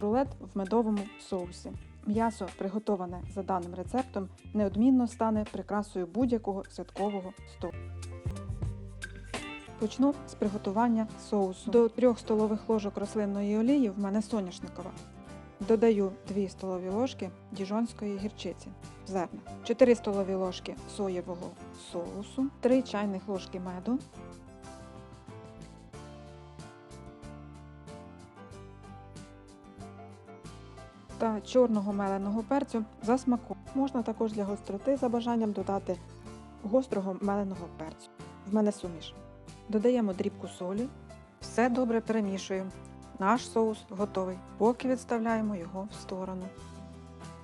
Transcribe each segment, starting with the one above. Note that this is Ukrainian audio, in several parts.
Рулет в медовому соусі. М'ясо, приготоване за даним рецептом, неодмінно стане прикрасою будь-якого святкового столу. Почну з приготування соусу. До 3 столових ложок рослинної олії в мене соняшникова. Додаю 2 столові ложки діжонської гірчиці, зерна, 4 столові ложки соєвого соусу, 3 чайних ложки меду, та чорного меленого перцю за смаком. Можна також для гостроти за бажанням додати гострого меленого перцю. В мене суміш. Додаємо дрібку солі, все добре перемішуємо. Наш соус готовий, поки відставляємо його в сторону.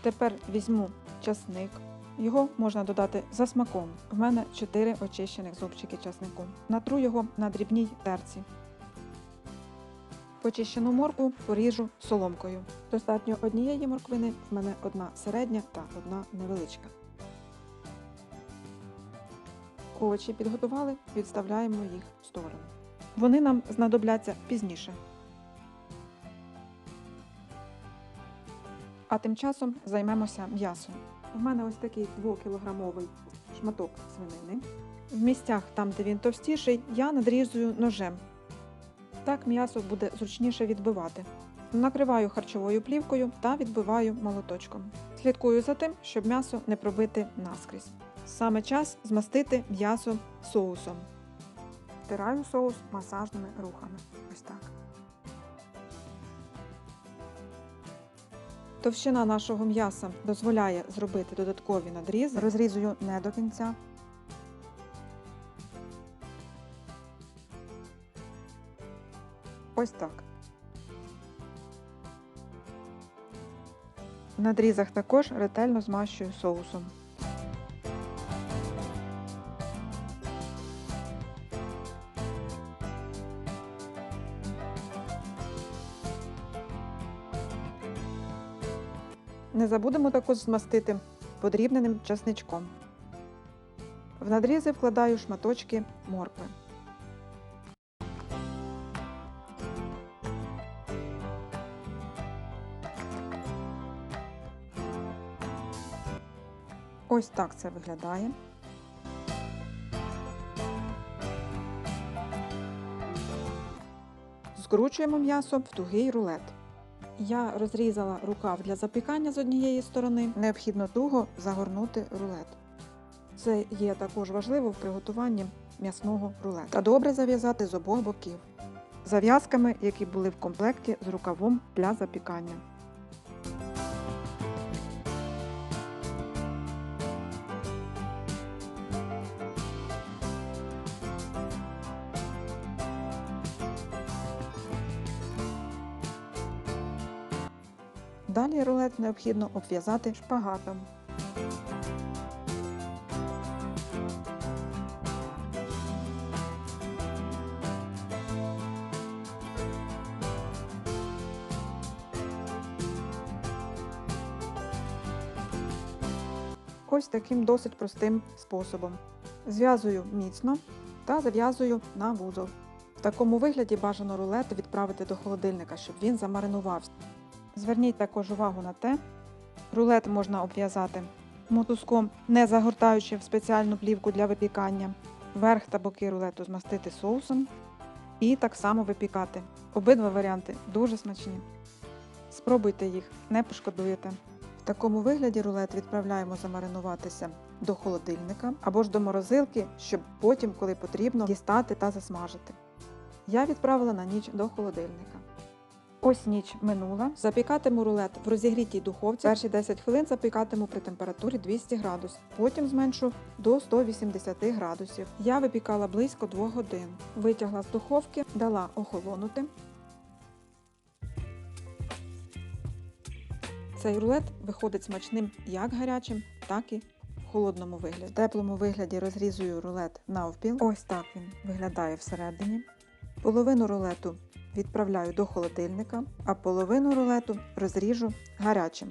Тепер візьму часник. Його можна додати за смаком. В мене 4 очищених зубчики часнику. Натру його на дрібній терці. Почищену моркву поріжу соломкою. Достатньо однієї морквини, в мене одна середня та одна невеличка. Овочі підготували, відставляємо їх в сторону. Вони нам знадобляться пізніше. А тим часом займемося м'ясом. У мене ось такий 2-кілограмовий шматок свинини. В місцях, там, де він товстіший, я надрізую ножем. Так м'ясо буде зручніше відбивати. Накриваю харчовою плівкою та відбиваю молоточком. Слідкую за тим, щоб м'ясо не пробити наскрізь. Саме час змастити м'ясо соусом. Втираю соус масажними рухами. Ось так. Товщина нашого м'яса дозволяє зробити додаткові надрізи. Розрізую не до кінця. Ось так. В надрізах також ретельно змащую соусом. Не забудемо також змастити подрібненим часничком. В надрізи вкладаю шматочки моркви. Ось так це виглядає. Скручуємо м'ясо в тугий рулет. Я розрізала рукав для запікання з однієї сторони. Необхідно туго загорнути рулет. Це є також важливо в приготуванні м'ясного рулета. Та добре зав'язати з обох боків. Зав'язками, які були в комплекті з рукавом для запікання. Далі рулет необхідно обв'язати шпагатом. Ось таким досить простим способом. Зв'язую міцно та зав'язую на вузол. В такому вигляді бажано рулет відправити до холодильника, щоб він замаринувався. Зверніть також увагу на те, рулет можна обв'язати мотузком, не загортаючи в спеціальну плівку для випікання. Верх та боки рулету змастити соусом і так само випікати. Обидва варіанти дуже смачні. Спробуйте їх, не пошкодуєте. В такому вигляді рулет відправляємо замаринуватися до холодильника або ж до морозилки, щоб потім, коли потрібно, дістати та засмажити. Я відправила на ніч до холодильника. Ось ніч минула. Запікатиму рулет в розігрітій духовці. Перші 10 хвилин запікатиму при температурі 200 градусів. Потім зменшу до 180 градусів. Я випікала близько 2 годин. Витягла з духовки, дала охолонути. Цей рулет виходить смачним як гарячим, так і холодному вигляді. В теплому вигляді розрізую рулет навпіл. Ось так він виглядає всередині. Половину рулету відправляю до холодильника, а половину рулету розріжу гарячим.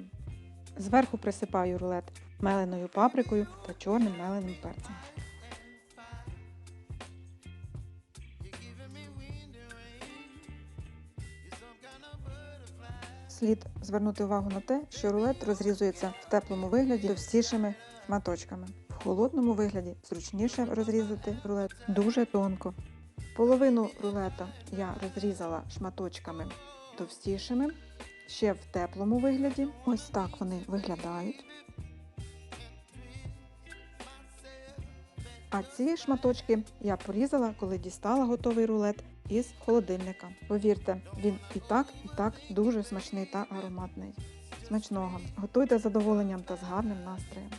Зверху присипаю рулет меленою паприкою та чорним меленим перцем. Слід звернути увагу на те, що рулет розрізується в теплому вигляді товстішими шматочками. В холодному вигляді зручніше розрізати рулет дуже тонко. Половину рулета я розрізала шматочками товстішими, ще в теплому вигляді. Ось так вони виглядають. А ці шматочки я порізала, коли дістала готовий рулет із холодильника. Повірте, він і так, і так дуже смачний та ароматний. Смачного! Готуйте з задоволенням та з гарним настроєм.